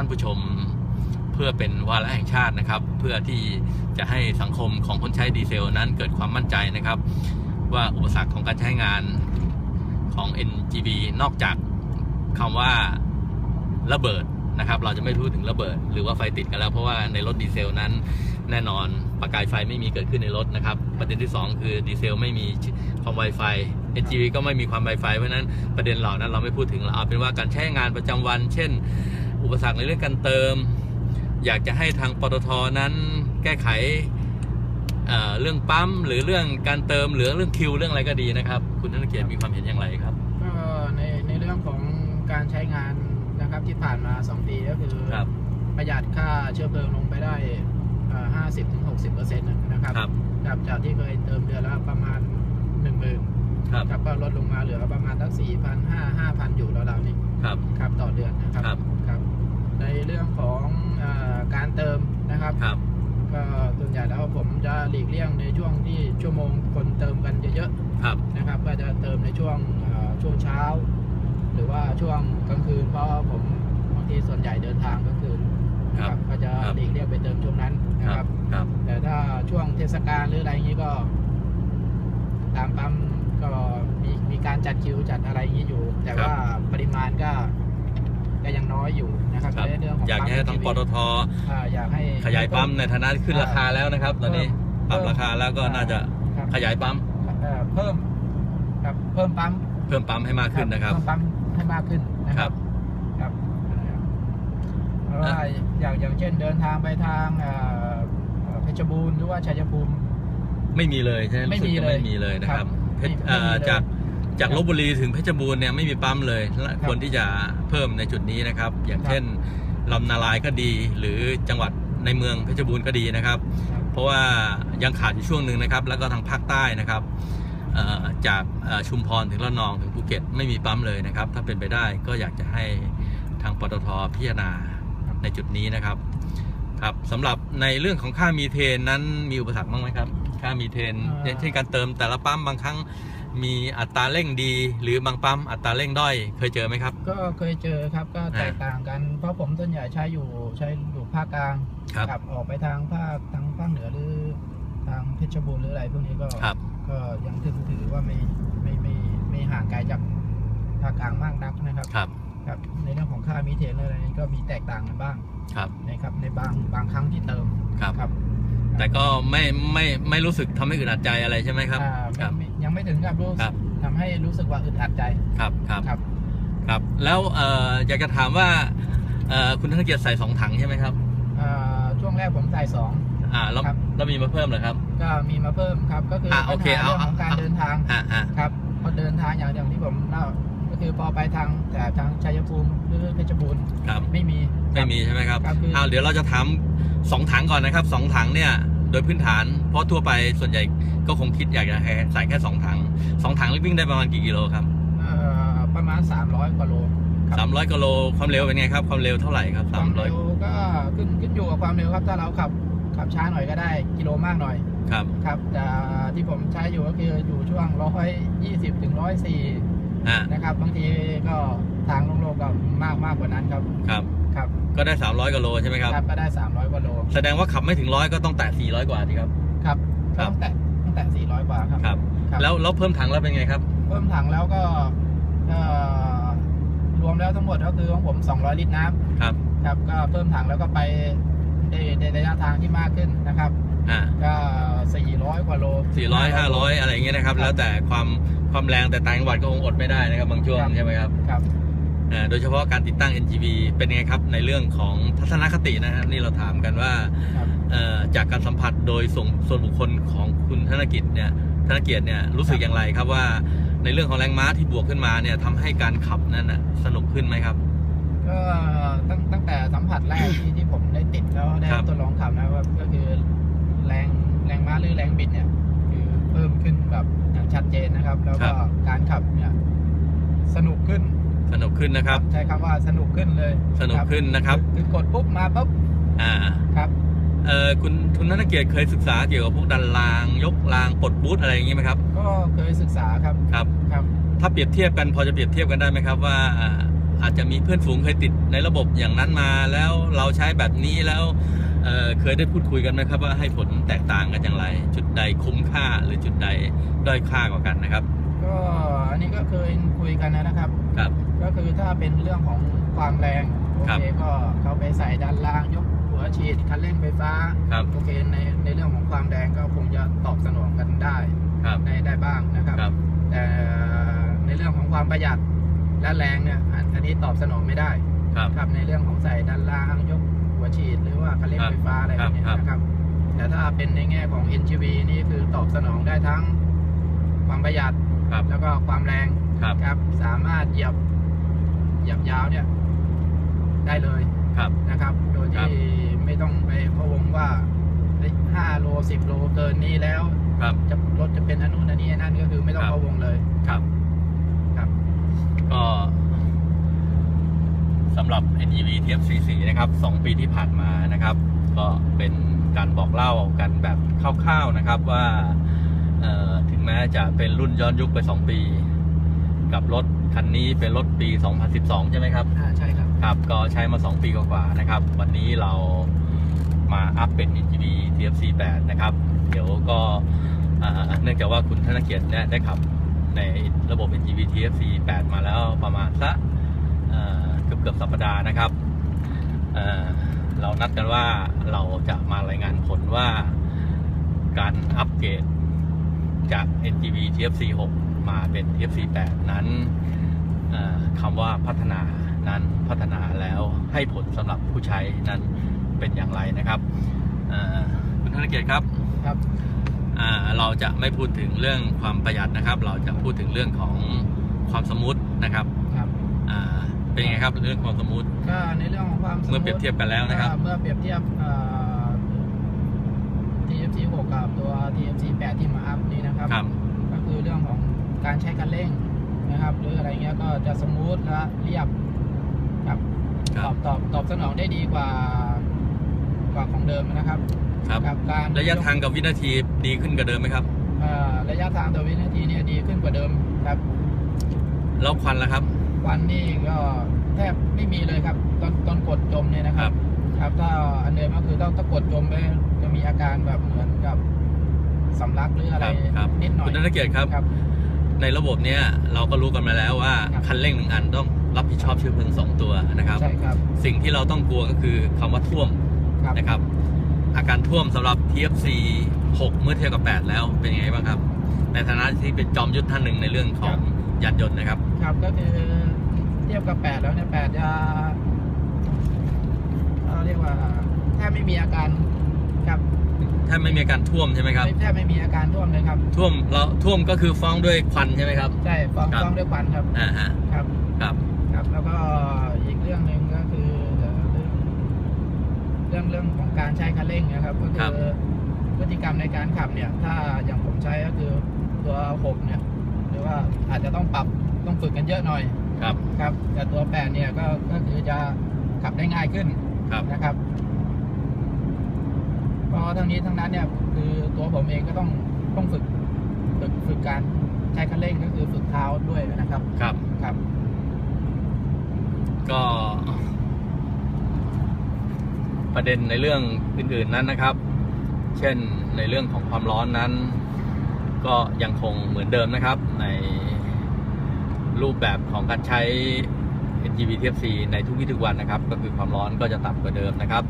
ท่านผู้ชมเพื่อเป็นวาระแห่งชาตินะครับ เพื่อที่จะให้สังคมของคนใช้ดีเซลนั้นเกิดความมั่นใจนะครับ ว่าอุปสรรคของการใช้งานของ NGV นอกจากคำว่าระเบิดนะครับ เราจะไม่พูดถึงระเบิด หรือว่าไฟติดกันแล้ว เพราะว่าในรถดีเซลนั้นแน่นอนประกายไฟไม่มีเกิดขึ้นในรถนะครับ ประเด็นที่ 2 คือดีเซลไม่มีความ Wi-Fi NGV ก็ไม่มีความ Wi-Fi เพราะฉะนั้นประเด็นเหล่านั้นเราไม่พูดถึงเราเอาเป็นว่าการใช้งานประจำวัน เช่น อุปสรรคในเรื่องการเติม อยากจะให้ทางปตทนั้นแก้ไขเอ่อเรื่องปั๊มหรือเรื่องการเติมหรือเรื่องคิวเรื่องอะไรก็ดีนะครับ คุณธนเกียรติมีความเห็นอย่างไรครับก็ในในเรื่องของการใช้งานนะครับที่ผ่านมา 2 ปีก็คือครับประหยัดค่าเชื้อเพลิงลงไปได้ห้าสิบถึงหกสิบเปอร์เซ็นต์นะครับครับจากจากที่เคยเติมเดือนละประมาณหนึ่งหมื่นครับครับก็ลดลงมาเหลือประมาณสักสี่พันห้าห้าพันอยู่ราวๆนี้ครับครับต่อเดือนนะครับครับครับ ในเรื่องของเออการเติมนะครับครับก็ส่วนใหญ่แล้วผมจะหลีกเลี่ยงในช่วงที่ชั่วโมงคนเติมกันเยอะครับๆนะครับ ก็จะเติมในช่วงเอ่อช่วงเช้า หรือว่าช่วงกลางคืนเพราะผมบางทีส่วนใหญ่เดินทางกลางคืนนะคครัรับบก็จะครับหลีกเลี่ยงไปเติมช่วงนั้นนะคครัรับบครับ แต่ถ้าช่วงเทศกาลหรืออะไรอย่างนี้ก็ ตามปั๊มก็มีมีการจัดคิวจัดอะไรอย่างนี้อยู่ แต่ว่าปริมาณก็ ก็ยังน้อยอยู่นะครับครับ ในเรื่องของอยากจะให้ทางปตทอ่าอยากให้ขยายปั๊มในฐานะที่ขึ้นราคาแล้วนะครับ ตอนนี้ปเพิ่รับมราคาแล้วก็น่าจะครับขยายปั๊มเอ่อเพิ่มครับเพิ่มปั๊มเพิ่มปั๊มให้มากขึ้นนะครับ เพิ่มปั๊มให้มากขึ้นนะคครัรับบครับเพราะว่าอย่างอย่างเช่นเดินทางไปทางเอ่อเอ่อเพชรบูรณ์หรือว่าชัยภูมิ ไม่มีเลยใช่ไหมไม่รู้สึกมีจะเลยไม่มีเลยนะครับครับเพชรไม่เอ่อไม่มีเลยจาก จากครับลบบุรีถึงเพชรบูรณ์เนี่ยไม่มีปั๊มเลยและครับควรที่จะเพิ่มในจุดนี้นะครับ อย่างครับเช่นลำนาลายก็ดี หรือจังหวัดในเมืองเพชรบูรณ์ก็ดีนะครับครับ เพราะว่ายังขาดอยู่ช่วงหนึ่งนะครับ แล้วก็ทางภาคใต้นะครับเอ่อจากเอ่อชุมพรถึงระนองถึงภูเก็ตไม่มีปั๊มเลยนะครับ ถ้าเป็นไปได้ก็อยากจะให้ทางปตทพิจารณาในจุดนี้นะครับครับสำหรับในเรื่องของค่ามีเทนนั้นมีอุปสรรคบ้างไหมครับ ค่ามีเทนอ่าอย่างเช่นการเติมแต่ละปั๊มบางครั้ง มีอัตราเร่งดี หรือบางปั๊มอัตราเร่งด้อย เคยเจอไหมครับ ก็เคยเจอครับก็แตกอ่าต่างกัน เพราะผมส่วนใหญ่ใช้อยู่ใช้อยู่ภาคกลางครับกลับออกไปทางภาคทางภาคเหนือหรือทางเพชรบูรณ์หรืออะไรพวกนี้ก็ครับก็ยังถือถือว่าไม่ไม่ไม่ไม่ห่างไกลจากภาคกลางมากนักนะครับครับครับในเรื่องของค่ามีเทนอะไรนี้ก็มีแตกต่างกันบ้างครับนะครับในบางบางครั้งที่เติมครับครับ แต่ก็ไม่ไม่ไม่รู้สึกทำให้อึดอัดใจอะไรใช่ไหมครับอ่าครับไม่ยังไม่ถึงกับรู้ครับทำให้รู้สึกว่าอึดอัดใจครับครับครับครับ แล้วเอ่ออยากจะถามว่าเอ่อคุณธนเกียรติใส่สองถังใช่ไหมครับอ่าช่วงแรกผมใส่สองอ่าแล้วครับแล้วมีมาเพิ่มเหรอครับ ก็มีมาเพิ่มครับก็คือออะโอปัญเคหาเอาเรื่องของการเอาเดินทางอ่าอ่าครับพอเดินทางอย่างอย่างที่ผมเล่าก็คือ พอไปทางแต่ทางชัยภูมิหรือเพชรบูรณ์ครับ ไม่มี ไม่มีใช่ไหมครับครับคืออ้าวเดี๋ยวเราจะถามสองถังก่อนนะครับสองถังเนี่ยโดยพื้นฐาน เพราะทั่วไปส่วนใหญ่ก็คงคิดอยากจะให้ใส่แค่สองถังสองถังวิ่งได้ประมาณกี่กิโลครับเอ่อประมาณ 300กว่าโลครับสามร้อยกิโลความเร็วเป็นไงครับความเร็วเท่าไหร่ครับคสาวามมร้อยเร็วก็ขึ้นขึ้นอยู่กับความเร็วครับถ้าเราขับขับช้าหน่อยก็ได้กิโลมากหน่อยครับ ครับแต่ที่ผมใช้อยู่ก็คืออยู่ช่วงร้อยยี่สิบถึงร้ อยสี่อ่านะครับ บางทีก็ทางโลงๆก็มากมากกว่านั้นครับ ครับ ครับ ก็ได้ 300กิโลใช่ไหมครับ ครับ ก็ได้ 300กว่าโล แสดงว่าขับไม่ถึงร้อยก็ต้องแตะ400 กว่าดีครับ ครับครับตั้งแต่ตั้งแต่400 กว่าครับครับ ครับ แล้วแล้วเพิ่มถังแล้วเป็นไงครับ เพิ่มถังแล้วก็เอ่อรวมแล้วทั้งหมดก็คือของผม 200 ลิตรน้ครับำครับ ก็เพิ่มถังแล้วก็ไปในในระยะทางที่มากขึ้นนะครับ อ่า ก็ 400 กว่าโล 400 500 อะไรอย่างเงี้ยนะครับครับ แล้วแต่ความ ความแรงแต่ต่างจังหวัดก็คงอดไม่ได้นะครับบางช่วงครับใช่ไหมครับครับอ่าโดยเฉพาะการติดตั้ง NGV เป็นไงครับในเรื่องของทัศนคตินะครับนี่เราถามกันว่าครับเอ่อจากการสัมผัสโดยส่งส่วนบุคคลของคุณธนกิจเนี่ยธนเกียรติเนี่ยรู้สึกอย่างไรครับว่า ในเรื่องของแรงม้าที่บวกขึ้นมาเนี่ยทำให้การขับนั้นนะสนุกขึ้นไหมครับก็ตั้งตั้งแต่สัมผัสแรกที่ที่ผมได้ติดแล้วได้ครับทดลองขับนะครับก็คือแรงแรงม้าหรือแรงบิดเนี่ยคือเพิ่มขึ้นแบบอย่างชัดเจ นนะครับ แล้วก็การขับเนี่ยสนุกขึ้น สนุกขึ้นนะครับ ใช้คำว่าสนุกขึ้นเลย สนุกขึ้นนะครับคือกดปุ๊บมาปุ๊บอ่าครับเอ่อคุณคุณธนเกียรติเคยศึกษาเกี่ยวกับพวกดันราง ยกรางปลดบูทอะไรอย่างงี้ไหมครับ ก็เคยศึกษาครับครับครับ ถ้าเปรียบเทียบกันพอจะเปรียบเทียบกันได้ไหมครับว่าอาจจะมีเพื่อนฝูงเคยติดในระบบอย่างนั้นมาแล้วเราใช้แบบนี้แล้ว เอ่อเคยได้พูดคุยกันไหมครับว่าให้ผลแตกต่างกันอย่างไร จุดใดคุ้มค่าหรือจุดใดด้อยค่ากว่ากันนะครับ ก็อันนี้ก็เคยคุยกันนะครับครับ ก็คือถ้าเป็นเรื่องของความแรงโอครับเคก็เขาไปใส่ด้านล่างยกหัวฉีดคันเร่งไฟฟ้าครับโอเคในในเรื่องของความแรงก็คงจะตอบสนองกันได้ครับในได้บ้างนะครับครับแต่ในเรื่องของความประหยัดและแรงเนี่ยอันอันนี้ตอบสนองไม่ได้ครับครับในเรื่องของใส่ด้านล่างยก หัวฉีดหรือว่าคันเร่งครับไฟฟ้าอะไรแบบเนี้ยครับนะครับ แต่ถ้าเป็นในแง่ของ NGV นี่คือตอบสนองได้ทั้งความประหยัดครับแล้วก็ความแรงครับครับ สามารถเหยียบเหยียบยาวเนี่ย ได้เลยครับนะครับ โดยครับที่ไม่ต้องไปพะวงว่าห้าโลสิบโลเกินนี้แล้วครับจะรถจะเป็นอันนู้นอันนี้อันนั่นก็คือไม่ต้องครับพะวงเลยครับ ครับ ก็ สำหรับ NEV TF44 นะครับ 2 ปีที่ผ่านมานะครับ ก็เป็นการบอกเล่ากันแบบคร่าวๆนะครับว่าเอ่อถึงแม้จะเป็นรุ่นย้อนยุคไป 2 ปี กับรถคันนี้เป็นรถปี 2012 ใช่ไหมครับอ่าใช่ครับ ครับ ก็ใช้มา 2 ปีกว่าๆนะครับ วันนี้เรามาอัพเป็น NGV TFC8 นะครับ เดี๋ยวก็อ่าเนื่องจากว่าคุณธนเกียรติเนี่ยได้ขับในระบบ NGV TFC8 มาแล้วประมาณสักเอ่อเกือบเกือบๆสัปดาห์นะครับเอ่อเรานัดกันว่าเราจะมารายงานผลว่าการอัปเกรดจาก NGV TFC6 มาเป็น TFC8 นั้นเอ่อคำว่าพัฒนานั้นพัฒนาแล้วให้ผลสำหรับผู้ใช้นั้นเป็นอย่างไรนะครับเอ่อคุณธนเกียรติครับครับอ่าเราจะไม่พูดถึงเรื่องความประหยัดนะครับ เราจะพูดถึงเรื่องของความสมูทนะครับครับอ่า เป็นยังไงครับเรื่องความสมูท ก็ในเรื่องของความสเมื่อเปรียบเทียบกันแล้วนะครับก็เมื่อเปรียบเทียบเอ่อ TFC 6กับตัว TFC 8ที่มาอัพนี้นะครับครับก็คือเรื่องของการใช้คันเร่งนะครับ หรืออะไรเงี้ยก็จะสมูทและเรียบครับคตรัอบบตอบตอบสนองได้ดีกว่ากว่าของเดิมนะครับครับกับการระยะทางกับวินาทีดีขึ้นกว่าเดิมไหมครับเอ่อระยะทางต่อวินาทีเนี่ยดีขึ้นกว่าเดิมครับแล้วควันล่ะครับ ควันนี่ก็แทบไม่มีเลยครับ ตอนตอนกดจมเนี่ยนะคครัรับบครับถ้าอันเดิมก็คือถ้าถ้ากดจมไปจะมีอาการแบบเหมือนกับสำลักหรืออะไรครับครับนิดหน่อยคุณธนเกียรติครับครับ ในระบบเนี้ยเราก็รู้กันมาแล้วว่าครับคันเร่งหนึ่งอันต้องรับผิดชอบเชื้อเพลิงสองตัวนะครับใช่ครับ สิ่งที่เราต้องกลัวก็คือคำว่าท่วมครับนะครับ อาการท่วมสำหรับ TFC 6 เมื่อเทียบกับ 8 แล้วเป็นยังไงบ้างครับ ในฐานะที่เป็นจอมยุทธท่านหนึ่งในเรื่องของยานยนต์นะครับ ครับก็คือเทียบกับแปดแล้วเนี่ยแปดจะเราเรียกว่าแทบไม่มีอาการครับถ้าไม่มีอาการท่วมใช่ไหมครับไม่แทบไม่มีอาการท่วมเลยครับ ท่วมเราท่วมก็คือฟ้องด้วยควันใช่ไหมครับ ใช่ฟ้องครับฟ้องด้วยควันครับอ่าฮะครับครับครับ แล้วก็อีกเรื่องหนึ่งก็คือเอ่อเรื่องเรื่องของการใช้คันเร่งนะครับ ก็คือพฤติกรรมในการขับเนี่ย ถ้าอย่างผมใช้ก็คือตัวหกเนี่ย หรือว่าอาจจะต้องปรับต้องฝึกกันเยอะหน่อย ครับ ครับแต่ตัวแปดเนี่ยก็ก็คือจะขับได้ง่ายขึ้นครับนะครับเพราะทั้งนี้ทั้งนั้นเนี่ยคือตัวผมเองก็ต้องต้องฝึกฝึกฝึกการใช้คันเร่งก็คือฝึกเท้าด้วยนะครับครับ ครับ ก็ ประเด็นในเรื่องอื่น ๆนั้นนะครับ เช่นในเรื่องของความร้อนนั้น ก็ยังคงเหมือนเดิมนะครับ ใน รูปแบบของการใช้ NGV TFC ในทุกวี่ทุกวันนะครับ ก็คือความร้อนก็จะต่ำกว่าเดิมนะครับ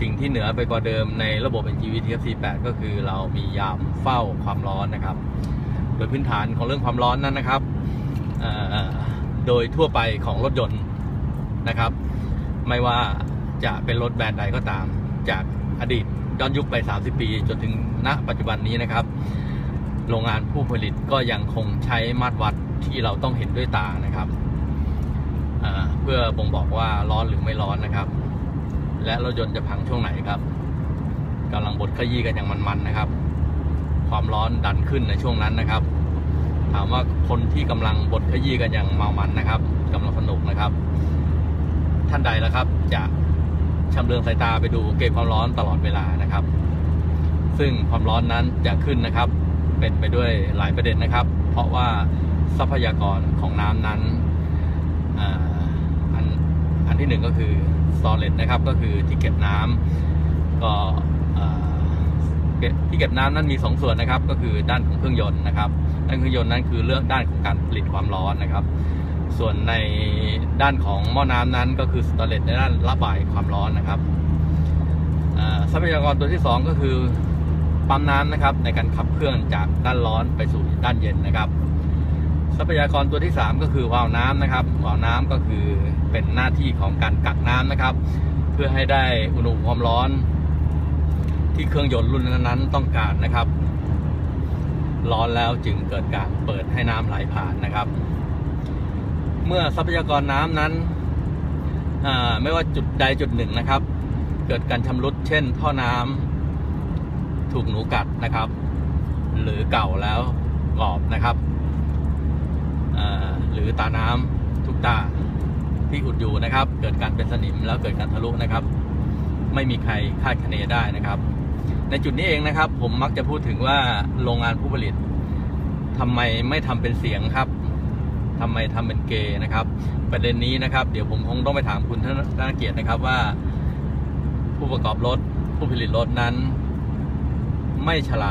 สิ่งที่เหนือไปกว่าเดิมในระบบ NGV TFC 8 ก็คือเรามียามเฝ้าความร้อนนะครับ โดยพื้นฐานของเรื่องความร้อนนั้นนะครับโดยทั่วไปของรถยนต์นะครับ ไม่ว่าจะเป็นรถแบรนด์ใดก็ตาม จากอดีตย้อนยุคไป 30 ปี จนถึงณปัจจุบันนี้นะครับ โรงงานผู้ผลิตก็ยังคงใช้มาตรวัด ที่เราต้องเห็นด้วยตานะครับเพื่อบ่งบอกว่าร้อนหรือไม่ร้อนนะครับ และรถยนต์จะพังช่วงไหนครับกำลังบดขยี้กันอย่างมันๆนะครับ ความร้อนดันขึ้นในช่วงนั้นนะครับ ถามว่าคนที่กำลังบดขยี้กันอย่างเมามันนะครับกำลังสนุกนะครับ ท่านใดละครับ จะชำเลืองสายตาไปดูเกณฑ์ความร้อนตลอดเวลานะครับ ซึ่งความร้อนนั้นจะขึ้นนะครับ เป็นไปด้วยหลายประเด็นนะครับ เพราะว่า ทรัพยากรของน้ำนั้นอ่าอันที่หนึ่งก็คือ storage นะครับ ก็คือที่เก็บน้ำก็เอ่อเก็ที่เก็บน้ำนั้นมีสองส่วนนะครับ ก็คือด้านของเครื่องยนต์นะครับด้านเครื่องยนต์นั้นคือเรื่องด้านของการผลิตความร้อนนะครับ ส่วนในด้านของหม้อน้ำนั้นก็คือ storage ในด้านระบายความร้อนนะครับทรัพยากรตัวที่สองก็คือปั๊มน้ำนะครับ ในการขับเคลื่อนจากด้านร้อนไปสู่ด้านเย็นนะครับ ทรัพยากรตัวที่ 3 ก็คือวาล์วน้ำนะครับวาล์วน้ำก็คือเป็นหน้าที่ของการกักน้ำนะครับ เพื่อให้ได้อุณหภูมิความร้อน ที่เครื่องยนต์รุ่นนั้นๆต้องการนะครับ ร้อนแล้วจึงเกิดการเปิดให้น้ำไหลผ่านนะครับ เมื่อทรัพยากรน้ำนั้นไม่ว่าจุดใดจุดหนึ่งนะครับ เกิดการชำรุดเช่น ท่อน้ำถูกหนูกัดนะครับ หรือเก่าแล้วกรอบนะครับ หรือตาน้ำทุกตาที่อุดอยู่นะครับ เกิดการเป็นสนิมแล้วเกิดการทะลุนะครับ ไม่มีใครคาดคะเนได้นะครับ ในจุดนี้เองนะครับ ผมมักจะพูดถึงว่าโรงงานผู้ผลิตทำไมไม่ทำเป็นเสียงครับทำไมทำเป็นเกย์นะครับ ประเด็นนี้นะครับ เดี๋ยวผมคงต้องไปถามคุณธนเกียรตินะครับว่า ผู้ประกอบรถผู้ผลิตรถนั้น ไม่ฉลาด